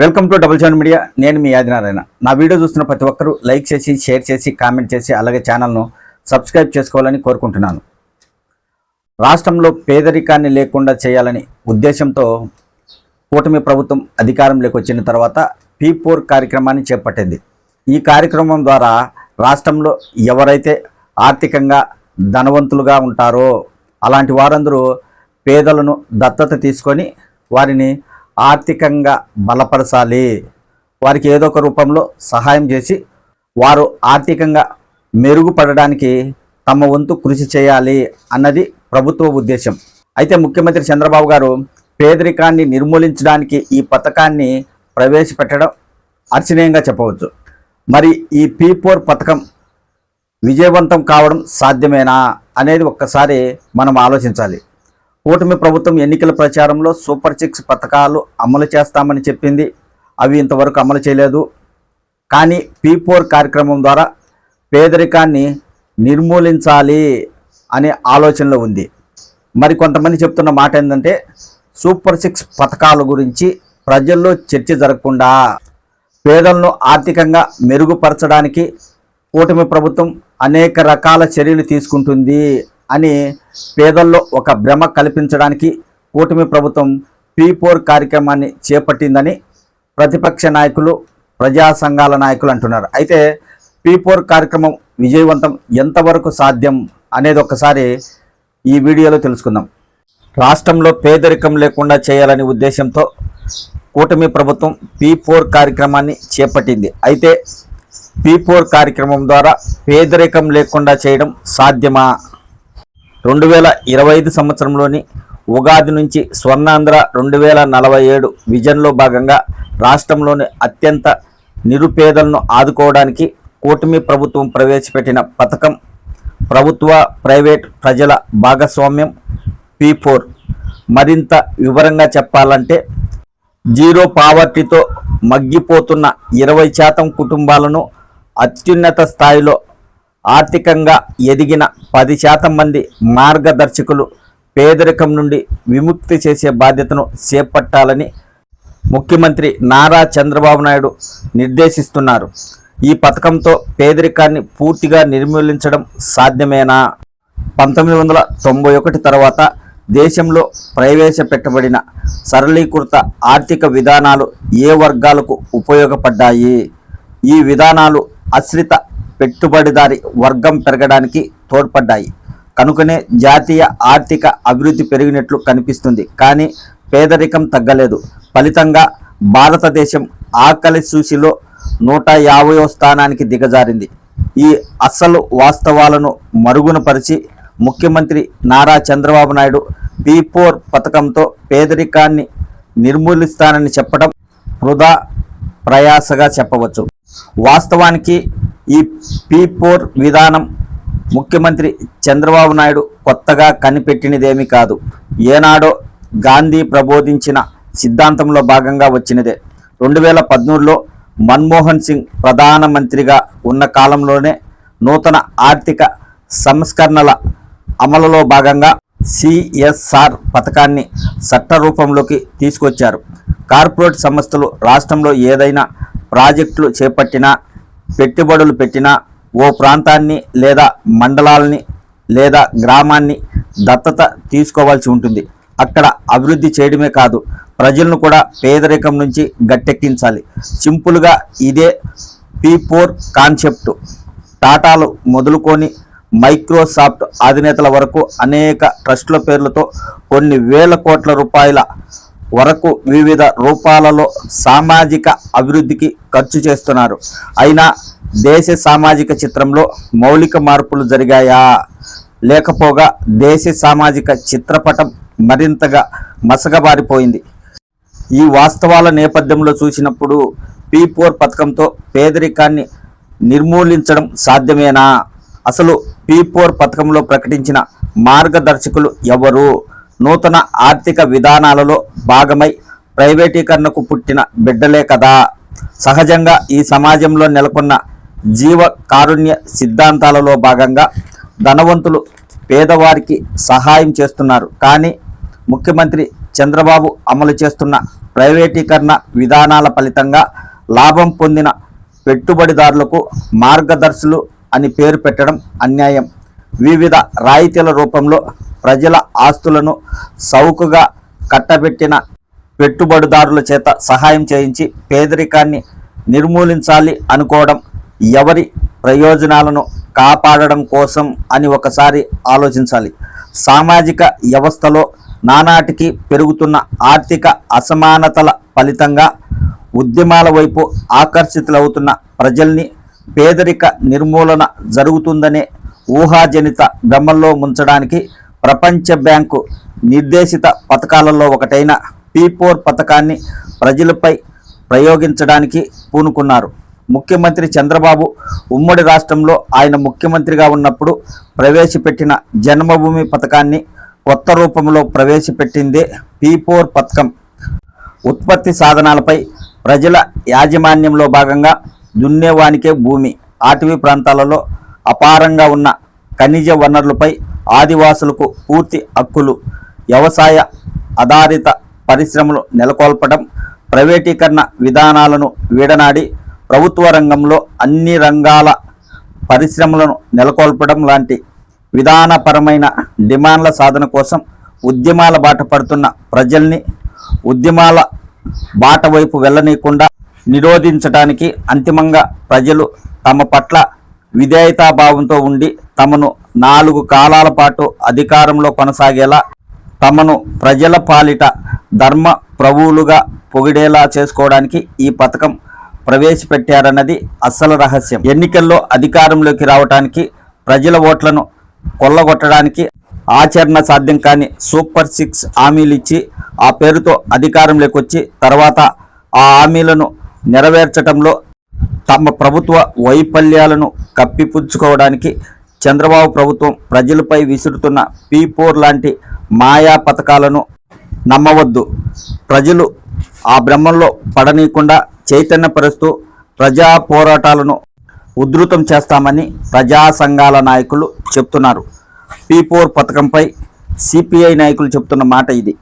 Welcome to double seven media నేను మీ ఆదినారాయణ. నా వీడియో చూస్తున్న ప్రతి ఒక్కరూ లైక్ చేసి షేర్ చేసి కామెంట్ చేసి అలాగే ఛానల్ను సబ్స్క్రైబ్ చేసుకోవాలని కోరుకుంటున్నాను. రాష్ట్రంలో పేదరికాన్ని లేకుండా చేయాలని ఉద్దేశంతో కూటమి ప్రభుత్వం అధికారంలోకి వచ్చిన తర్వాత పీ ఫోర్ కార్యక్రమాన్ని చేపట్టింది. ఈ కార్యక్రమం ద్వారా రాష్ట్రంలో ఎవరైతే ఆర్థికంగా ధనవంతులుగా ఉంటారో అలాంటి వారందరూ పేదలను దత్తత తీసుకొని వారిని ఆర్థికంగా బలపరచాలి. వారికి ఏదో ఒక రూపంలో సహాయం చేసి వారు ఆర్థికంగా మెరుగుపడడానికి తమ వంతు కృషి చేయాలి అన్నది ప్రభుత్వ ఉద్దేశం. అయితే ముఖ్యమంత్రి చంద్రబాబు గారు పేదరికాన్ని నిర్మూలించడానికి ఈ పథకాన్ని ప్రవేశపెట్టడం అర్చనీయంగా చెప్పవచ్చు. మరి ఈ పీ ఫోర్ పథకం విజయవంతం కావడం సాధ్యమేనా అనేది ఒక్కసారి మనం ఆలోచించాలి. కూటమి ప్రభుత్వం ఎన్నికల ప్రచారంలో సూపర్ సిక్స్ పథకాలు అమలు చేస్తామని చెప్పింది. అవి ఇంతవరకు అమలు చేయలేదు. కానీ పీ ఫోర్ కార్యక్రమం ద్వారా పేదరికాన్ని నిర్మూలించాలి అనే ఆలోచనలో ఉంది. మరి కొంతమంది చెప్తున్న మాట ఏంటంటే సూపర్ సిక్స్ పథకాల గురించి ప్రజల్లో చర్చ జరగకుండా పేదలను ఆర్థికంగా మెరుగుపరచడానికి కూటమి ప్రభుత్వం అనేక రకాల చర్యలు తీసుకుంటుంది. అని పేదల్లో ఒక భ్రమ కల్పించడానికి కూటమి ప్రభుత్వం పీ ఫోర్ కార్యక్రమాన్ని చేపట్టిందని ప్రతిపక్ష నాయకులు ప్రజా సంఘాల నాయకులు అంటున్నారు. అయితే పీ ఫోర్ కార్యక్రమం విజయవంతం ఎంతవరకు సాధ్యం అనేది ఒకసారి ఈ వీడియోలో తెలుసుకుందాం. రాష్ట్రంలో పేదరికం లేకుండా చేయాలనే ఉద్దేశంతో కూటమి ప్రభుత్వం పీ ఫోర్ కార్యక్రమాన్ని చేపట్టింది. అయితే పీ ఫోర్ కార్యక్రమం ద్వారా పేదరికం లేకుండా చేయడం సాధ్యమా? రెండు వేల ఇరవై ఐదు సంవత్సరంలోని ఉగాది నుంచి స్వర్ణాంధ్ర రెండు వేల నలభై ఏడు విజన్లో భాగంగా రాష్ట్రంలోని అత్యంత నిరుపేదలను ఆదుకోవడానికి కూటమి ప్రభుత్వం ప్రవేశపెట్టిన పథకం ప్రభుత్వ ప్రైవేట్ ప్రజల భాగస్వామ్యం పీ ఫోర్. మరింత వివరంగా చెప్పాలంటే జీరో పావర్టీతో మగ్గిపోతున్న ఇరవై శాతం కుటుంబాలను అత్యున్నత స్థాయిలో ఆర్థికంగా ఎదిగిన పది శాతం మంది మార్గదర్శకులు పేదరికం నుండి విముక్తి చేసే బాధ్యతను చేపట్టాలని ముఖ్యమంత్రి నారా చంద్రబాబు నాయుడు నిర్దేశిస్తున్నారు. ఈ పథకంతో పేదరికాన్ని పూర్తిగా నిర్మూలించడం సాధ్యమేనా? పంతొమ్మిది వందల తొంభై ఒకటి తర్వాత దేశంలో ప్రవేశపెట్టబడిన సరళీకృత ఆర్థిక విధానాలు ఏ వర్గాలకు ఉపయోగపడ్డాయి? ఈ విధానాలు ఆశ్రిత పెట్టుబడిదారి వర్గం పెరగడానికి తోడ్పడ్డాయి. కనుకనే జాతీయ ఆర్థిక అభివృద్ధి పెరిగినట్లు కనిపిస్తుంది. కానీ పేదరికం తగ్గలేదు. ఫలితంగా భారతదేశం ఆకలి సూచిలో నూట యాభైవ స్థానానికి దిగజారింది. ఈ అసలు వాస్తవాలను మరుగునపరిచి ముఖ్యమంత్రి నారా చంద్రబాబు నాయుడు పీ ఫోర్ పథకంతో పేదరికాన్ని నిర్మూలిస్తానని చెప్పడం వృధా ప్రయాసగా చెప్పవచ్చు. వాస్తవానికి ఈ పీ ఫోర్ విధానం ముఖ్యమంత్రి చంద్రబాబు నాయుడు కొత్తగా కనిపెట్టినదేమీ కాదు. ఏనాడో గాంధీ ప్రబోధించిన సిద్ధాంతంలో భాగంగా వచ్చినదే. రెండు వేల పద్మూడులో మన్మోహన్ సింగ్ ప్రధానమంత్రిగా ఉన్న కాలంలోనే నూతన ఆర్థిక సంస్కరణల అమలులో భాగంగా సిఎస్ఆర్ పథకాన్ని చట్టరూపంలోకి తీసుకొచ్చారు. కార్పొరేట్ సంస్థలు రాష్ట్రంలో ఏదైనా ప్రాజెక్టులు చేపట్టినా పెట్టుబడులు పెట్టినా ఓ ప్రాంతాన్ని లేదా మండలాల్ని లేదా గ్రామాన్ని దత్తత తీసుకోవాల్సి ఉంటుంది. అక్కడ అభివృద్ధి చేయడమే కాదు ప్రజలను కూడా పేదరికం నుంచి గట్టెక్కించాలి. సింపుల్గా ఇదే పీ ఫోర్ కాన్సెప్ట్. టాటాలు మొదలుకొని మైక్రోసాఫ్ట్ అధినేతల వరకు అనేక ట్రస్టుల పేర్లతో కొన్ని వేల కోట్ల రూపాయల వరకు వివిధ రూపాలలో సామాజిక అభివృద్ధికి ఖర్చు చేస్తున్నారు. అయినా దేశ సామాజిక చిత్రంలో మౌలిక మార్పులు జరిగాయా? లేకపోగా దేశ సామాజిక చిత్రపటం మరింతగా మసగబారిపోయింది ఈ వాస్తవాల నేపథ్యంలో చూసినప్పుడు పీ ఫోర్ పథకంతో పేదరికాన్ని నిర్మూలించడం సాధ్యమేనా? అసలు పీ ఫోర్ పథకంలో ప్రకటించిన మార్గదర్శకులు ఎవరు? నూతన ఆర్థిక విధానాలలో భాగమై ప్రైవేటీకరణకు పుట్టిన బిడ్డలే కదా. సహజంగా ఈ సమాజంలో నెలకొన్న జీవ కారుణ్య సిద్ధాంతాలలో భాగంగా ధనవంతులు పేదవారికి సహాయం చేస్తున్నారు. కానీ ముఖ్యమంత్రి చంద్రబాబు అమలు చేస్తున్న ప్రైవేటీకరణ విధానాల ఫలితంగా లాభం పొందిన పెట్టుబడిదారులకు మార్గదర్శులు అని పేరు పెట్టడం అన్యాయం. వివిధ రాయితీల రూపంలో ప్రజల ఆస్తులను సౌకుగా కట్టబెట్టిన పెట్టుబడిదారుల చేత సహాయం చేయించి పేదరికాన్ని నిర్మూలించాలి అనుకోవడం ఎవరి ప్రయోజనాలను కాపాడడం కోసం అని ఒకసారి ఆలోచించాలి. సామాజిక వ్యవస్థలో నానాటికి పెరుగుతున్న ఆర్థిక అసమానతల ఫలితంగా ఉద్యమాల వైపు ఆకర్షితులవుతున్న ప్రజల్ని పేదరిక నిర్మూలన జరుగుతుందనే ఊహాజనిత భ్రమల్లో ముంచడానికి ప్రపంచ బ్యాంకు నిర్దేశిత పథకాలలో ఒకటైన పీపోర్ పథకాన్ని ప్రజలపై ప్రయోగించడానికి పూనుకున్నారు. ముఖ్యమంత్రి చంద్రబాబు ఉమ్మడి రాష్ట్రంలో ఆయన ముఖ్యమంత్రిగా ఉన్నప్పుడు ప్రవేశపెట్టిన జన్మభూమి పథకాన్ని కొత్త రూపంలో ప్రవేశపెట్టిందే పీపోర్ పథకం. ఉత్పత్తి సాధనాలపై ప్రజల యాజమాన్యంలో భాగంగా దున్నేవానికే భూమి. అటవీ ప్రాంతాలలో అపారంగా ఉన్న ఖనిజ వనరులపై ఆదివాసులకు పూర్తి హక్కులు వ్యవసాయ ఆధారిత పరిశ్రమలు నెలకొల్పడం ప్రైవేటీకరణ విధానాలను వీడనాడి ప్రభుత్వ రంగంలో అన్ని రంగాల పరిశ్రమలను నెలకొల్పడం లాంటి విధానపరమైన డిమాండ్ల సాధన కోసం ఉద్యమాల బాట పడుతున్న ప్రజల్ని ఉద్యమాల బాట వైపు వెళ్ళనీయకుండా నిరోధించడానికి అంతిమంగా ప్రజలు తమ పట్ల విధేయతాభావంతో ఉండి తమను నాలుగు కాలాల పాటు అధికారంలో కొనసాగేలా తమను ప్రజల పాలిట ధర్మ ప్రభువులుగా పొగిడేలా చేసుకోవడానికి ఈ పథకం ప్రవేశపెట్టారన్నది అస్సలు రహస్యం. ఎన్నికల్లో అధికారంలోకి రావడానికి ప్రజల ఓట్లను కొల్లగొట్టడానికి ఆచరణ సాధ్యం కాని సూపర్ సిక్స్ హామీలు ఇచ్చి ఆ పేరుతో అధికారంలోకి వచ్చి తర్వాత ఆ హామీలను నెరవేర్చడంలో తమ ప్రభుత్వ వైఫల్యాలను కప్పిపుచ్చుకోవడానికి చంద్రబాబు ప్రభుత్వం ప్రజలపై విసురుతున్న పీ ఫోర్ లాంటి మాయా పథకాలను నమ్మవద్దు. ప్రజలు ఆ బ్రహ్మంలో పడనీయకుండా చైతన్యపరుస్తూ ప్రజా పోరాటాలను ఉధృతం చేస్తామని ప్రజా సంఘాల నాయకులు చెప్తున్నారు. పీ ఫోర్ పథకంపై సిపిఐ నాయకులు చెప్తున్న మాట ఇది.